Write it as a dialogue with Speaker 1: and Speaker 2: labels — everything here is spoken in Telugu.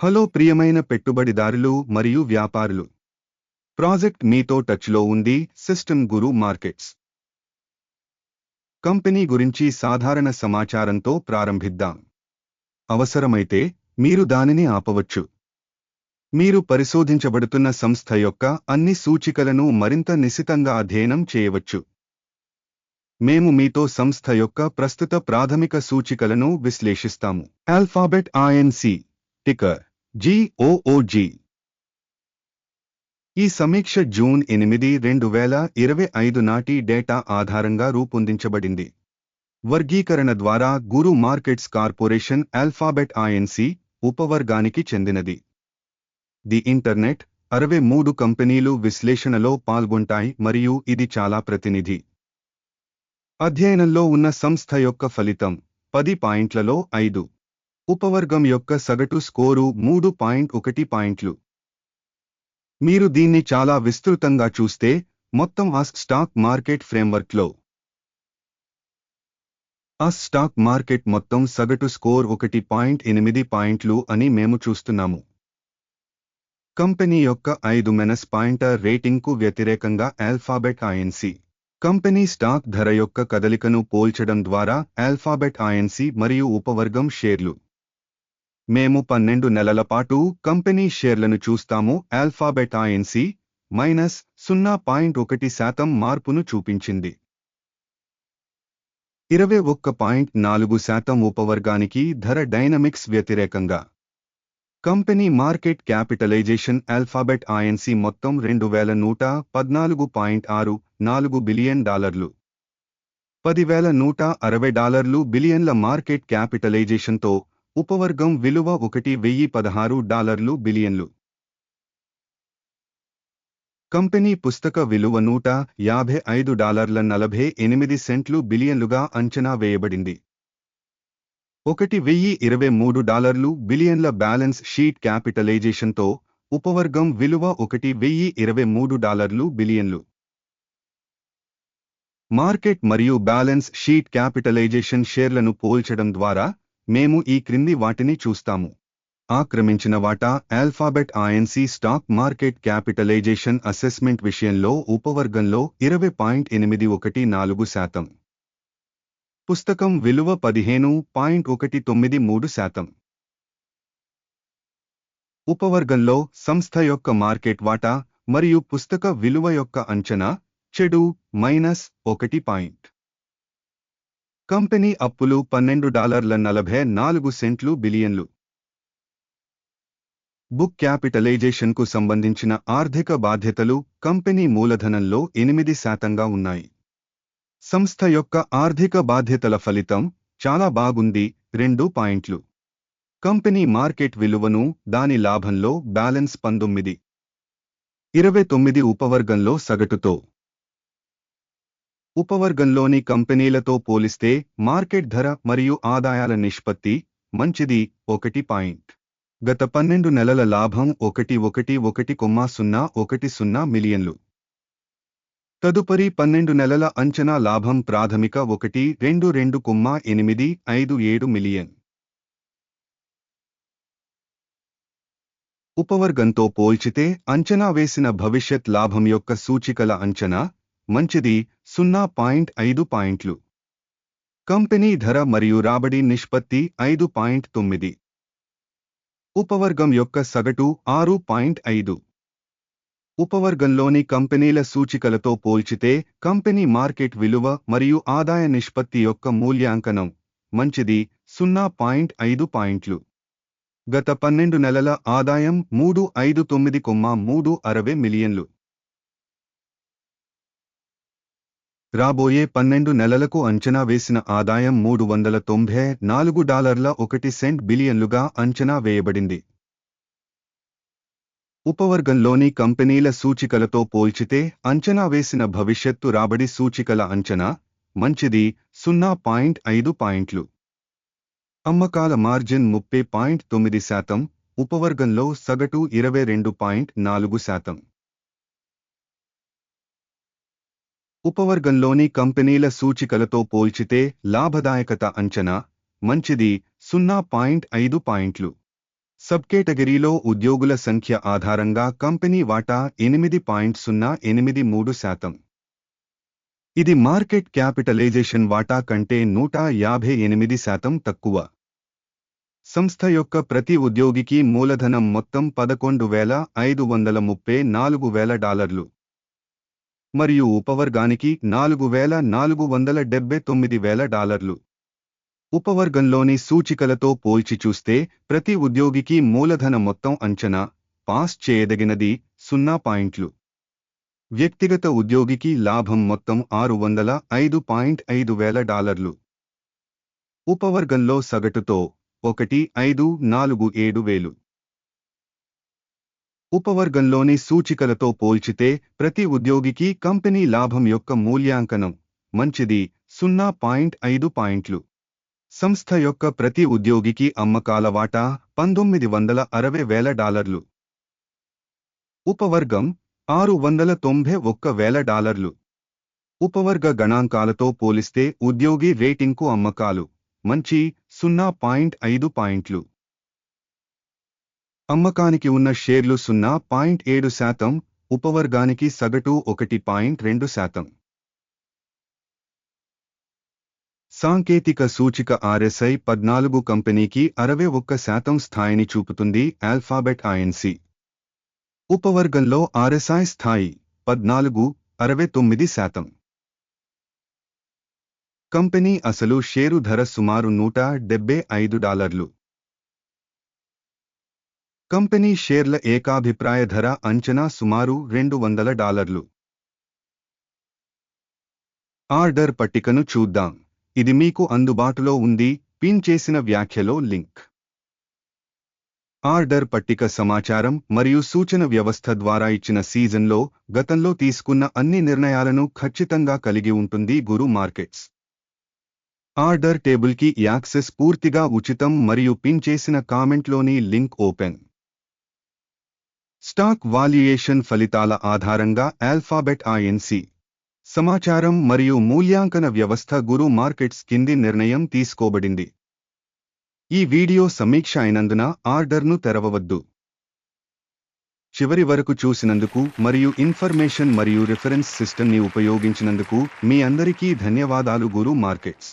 Speaker 1: హలో ప్రియమైన పెట్టుబడిదారులు మరియు వ్యాపారులు. ప్రాజెక్ట్ మీతో టచ్లో ఉంది సిస్టమ్ గురు మార్కెట్స్. కంపెనీ గురించి సాధారణ సమాచారంతో ప్రారంభిద్దాం. అవసరమైతే మీరు దానిని ఆపవచ్చు. మీరు పరిశోధించబడుతున్న సంస్థ యొక్క అన్ని సూచికలను మరింత నిశితంగా అధ్యయనం చేయవచ్చు. మేము మీతో సంస్థ యొక్క ప్రస్తుత ప్రాథమిక సూచికలను విశ్లేషిస్తాము. ఆల్ఫాబెట్ ఐఎన్సి టికర్ జిఓఓజి ఈ సమీక్ష జూన్ ఎనిమిది రెండు వేల ఇరవై ఐదు నాటి డేటా ఆధారంగా రూపొందించబడింది. వర్గీకరణ ద్వారా Guru Markets corporation Alphabet Inc ఉపవర్గానికి చెందినది. ది ఇంటర్నెట్ అరవై మూడు కంపెనీలు విశ్లేషణలో పాల్గొంటాయి మరియు ఇది చాలా ప్రతినిధి. అధ్యయనంలో ఉన్న సంస్థ యొక్క ఫలితం పది పాయింట్లలో ఐదు. ఉపవర్గం యొక్క సగటు స్కోరు మూడు పాయింట్ ఒకటి పాయింట్లు. మీరు దీన్ని చాలా విస్తృతంగా చూస్తే మొత్తం ఆస్ స్టాక్ మార్కెట్ ఫ్రేమ్వర్క్లో. ఆస్ స్టాక్ మార్కెట్ మొత్తం సగటు స్కోర్ ఒకటి పాయింట్ ఎనిమిది పాయింట్లు అని మేము చూస్తున్నాము. కంపెనీ యొక్క ఐదు మెనస్ పాయింటర్ రేటింగ్కు వ్యతిరేకంగా ఆల్ఫాబెట్ ఐఎన్సీ కంపెనీ స్టాక్ ధర యొక్క కదలికను పోల్చడం ద్వారా ఆల్ఫాబెట్ ఐఎన్సీ మరియు ఉపవర్గం షేర్లు. మేము పన్నెండు నెలల పాటు కంపెనీ షేర్లను చూస్తాము. ఆల్ఫాబెట్ ఐఎన్సి మైనస్ సున్నా పాయింట్ ఒకటి శాతం మార్పును చూపించింది. ఇరవై ఒక్క పాయింట్ నాలుగు శాతం ఉపవర్గానికి ధర డైనమిక్స్ వ్యతిరేకంగా. Company market capitalisation Alphabet Inc మొత్తం రెండు వేల నూట పద్నాలుగు పాయింట్ ఆరు నాలుగు బిలియన్ డాలర్లు. పదివేల నూట అరవై డాలర్లు బిలియన్ల మార్కెట్ క్యాపిటలైజేషన్తో ఉపవర్గం విలువ ఒకటి వెయ్యి పదహారు డాలర్లు బిలియన్లు. కంపెనీ పుస్తక విలువ నూట యాభై ఐదు డాలర్ల నలభై ఎనిమిది సెంట్లు బిలియన్లుగా అంచనా వేయబడింది. ఒకటి వెయ్యి ఇరవై మూడు డాలర్లు బిలియన్ల బ్యాలెన్స్ షీట్ క్యాపిటలైజేషన్తో ఉపవర్గం విలువ ఒకటి వెయ్యి ఇరవై మూడు డాలర్లు బిలియన్లు. మార్కెట్ మరియు బ్యాలెన్స్ షీట్ క్యాపిటలైజేషన్ షేర్లను పోల్చడం ద్వారా మేము ఈ క్రింది వాటిని చూస్తాము. ఆక్రమించిన వాటా Alphabet Inc stock market capitalisation assessment విషయంలో ఉపవర్గంలో ఇరవై పాయింట్ ఎనిమిది ఒకటి నాలుగు శాతం. పుస్తకం విలువ పదిహేను పాయింట్ ఒకటి తొమ్మిది మూడు శాతం. ఉపవర్గంలో సంస్థ యొక్క మార్కెట్ వాటా మరియు పుస్తక విలువ యొక్క అంచనా చెడు మైనస్ ఒకటి పాయింట్. కంపెనీ అప్పులు పన్నెండు డాలర్ల నలభై నాలుగు సెంట్లు బిలియన్లు. బుక్ క్యాపిటలైజేషన్కు సంబంధించిన ఆర్థిక బాధ్యతలు కంపెనీ మూలధనంలో ఎనిమిది శాతంగా ఉన్నాయి. సంస్థ యొక్క ఆర్థిక బాధ్యతల ఫలితం చాలా బాగుంది రెండు పాయింట్లు. కంపెనీ మార్కెట్ విలువను దాని లాభంలో బ్యాలెన్స్ పంతొమ్మిది. ఇరవై తొమ్మిది ఉపవర్గంలో సగటుతో. ఉపవర్గంలోని కంపెనీలతో పోలిస్తే మార్కెట్ ధర మరియు ఆదాయాల నిష్పత్తి మంచిది ఒకటి పాయింట్. గత పన్నెండు నెలల లాభం ఒకటి ఒకటి ఒకటి కొమ్మా సున్నా ఒకటి సున్నా మిలియన్లు. తదుపరి పన్నెండు నెలల అంచనా లాభం ప్రాథమిక ఒకటి రెండు రెండు కొమ్మా ఎనిమిది ఐదు ఏడు మిలియన్. ఉపవర్గంతో పోల్చితే అంచనా వేసిన భవిష్యత్ లాభం యొక్క సూచికల అంచనా మంచిది సున్నా పాయింట్ ఐదు పాయింట్లు. కంపెనీ ధర మరియు రాబడి నిష్పత్తి ఐదు పాయింట్ తొమ్మిది. ఉపవర్గం యొక్క సగటు ఆరు పాయింట్ ఐదు. ఉపవర్గంలోని కంపెనీల సూచికలతో పోల్చితే కంపెనీ మార్కెట్ విలువ మరియు ఆదాయ నిష్పత్తి యొక్క మూల్యాంకనం మంచిది సున్నా పాయింట్ ఐదు పాయింట్లు. గత పన్నెండు నెలల ఆదాయం మూడు ఐదు తొమ్మిది కొమ్మ మూడు అరవై మిలియన్లు. రాబోయే పన్నెండు నెలలకు అంచనా వేసిన ఆదాయం మూడు వందల తొంభై నాలుగు డాలర్ల ఒకటి సెంట్ బిలియన్లుగా అంచనా వేయబడింది. ఉపవర్గంలోని కంపెనీల సూచికలతో పోల్చితే అంచనా వేసిన భవిష్యత్తు రాబడి సూచికల అంచనా మంచిది సున్నా పాయింట్ ఐదు పాయింట్లు. అమ్మకాల మార్జిన్ ముప్పై పాయింట్ తొమ్మిది శాతం ఉపవర్గంలో సగటు ఇరవై రెండు పాయింట్ నాలుగు శాతం. ఉపవర్గంలోని కంపెనీల సూచికలతో పోల్చితే లాభదాయకత అంచనా మంచిది సున్నా పాయింట్ ఐదు పాయింట్లు. సబ్కేటగిరీలో ఉద్యోగుల సంఖ్య ఆధారంగా కంపెనీ వాటా ఎనిమిది పాయింట్ సున్నా ఎనిమిది మూడు శాతం. ఇది మార్కెట్ క్యాపిటలైజేషన్ వాటా కంటే నూట యాభై ఎనిమిది శాతం తక్కువ. సంస్థ యొక్క ప్రతి ఉద్యోగికి మూలధనం మొత్తం పదకొండు వేల ఐదు వందల ముప్పై నాలుగు వేల డాలర్లు. మరియు ఉపవర్గానికి నాలుగు వేల నాలుగు వందల డెబ్బై తొమ్మిది వేల డాలర్లు. ఉపవర్గంలోని సూచికలతో పోల్చి చూస్తే ప్రతి ఉద్యోగికి మూలధన మొత్తం అంచనా పాస్ చేయదగినది సున్నా పాయింట్లు. వ్యక్తిగత ఉద్యోగికి లాభం మొత్తం ఆరు వందల ఐదు పాయింట్ ఐదు వేల డాలర్లు. ఉపవర్గంలో సగటుతో ఒకటి ఐదు నాలుగు ఏడు వేలు. ఉపవర్గంలోని సూచికలతో పోల్చితే ప్రతి ఉద్యోగికి కంపెనీ లాభం యొక్క మూల్యాంకనం మంచిది సున్నా పాయింట్ ఐదు పాయింట్లు. సంస్థ యొక్క ప్రతి ఉద్యోగికి అమ్మకాల వాటా పంతొమ్మిది వందల అరవై వేల డాలర్లు. ఉపవర్గం ఆరు వందల తొంభై ఒక్క వేల డాలర్లు. ఉపవర్గ గణాంకాలతో పోలిస్తే ఉద్యోగి రేటింగ్కు అమ్మకాలు మంచి సున్నా పాయింట్ ఐదు పాయింట్లు. అమ్మకానికి ఉన్న షేర్లు సున్నా పాయింట్ ఏడు శాతం ఉపవర్గానికి సగటు ఒకటి పాయింట్ రెండు శాతం. సాంకేతిక సూచిక ఆర్ఎస్ఐ పద్నాలుగు కంపెనీకి అరవై ఒక్క శాతం స్థాయిని చూపుతుంది ఆల్ఫాబెట్ ఐఎన్సి. ఉపవర్గంలో ఆర్ఎస్ఐ స్థాయి పద్నాలుగు అరవై తొమ్మిది శాతం. కంపెనీ అసలు షేరు ధర సుమారు నూట డెబ్బై ఐదు డాలర్లు. కంపెనీ షేర్ల ఏకాభిప్రాయ ధర అంచనా సుమారు రెండు వందల డాలర్లు. ఆర్డర్ పట్టికను చూద్దాం. ఇది మీకు అందుబాటులో ఉంది. పిన్ చేసిన వ్యాఖ్యలో లింక్. ఆర్డర్ పట్టిక సమాచారం మరియు సూచన వ్యవస్థ ద్వారా ఇచ్చిన సీజన్లో గతంలో తీసుకున్న అన్ని నిర్ణయాలను ఖచ్చితంగా కలిగి ఉంటుంది గురు మార్కెట్స్. ఆర్డర్ టేబుల్కి యాక్సెస్ పూర్తిగా ఉచితం మరియు పిన్ చేసిన కామెంట్లోని లింక్ ఓపెన్. స్టాక్ వాల్యుయేషన్ ఫలితాల ఆధారంగా ఆల్ఫాబెట్ ఐఎన్సి. సమాచారం మరియు మూల్యాంకన వ్యవస్థ గురు మార్కెట్స్ కింది నిర్ణయం తీసుకోబడింది. ఈ వీడియో సమీక్ష అయినందున ఆర్డర్ను తెరవవద్దు. చివరి వరకు చూసినందుకు మరియు ఇన్ఫర్మేషన్ మరియు రిఫరెన్స్ సిస్టమ్ని ఉపయోగించినందుకు మీ అందరికీ ధన్యవాదాలు గురు మార్కెట్స్.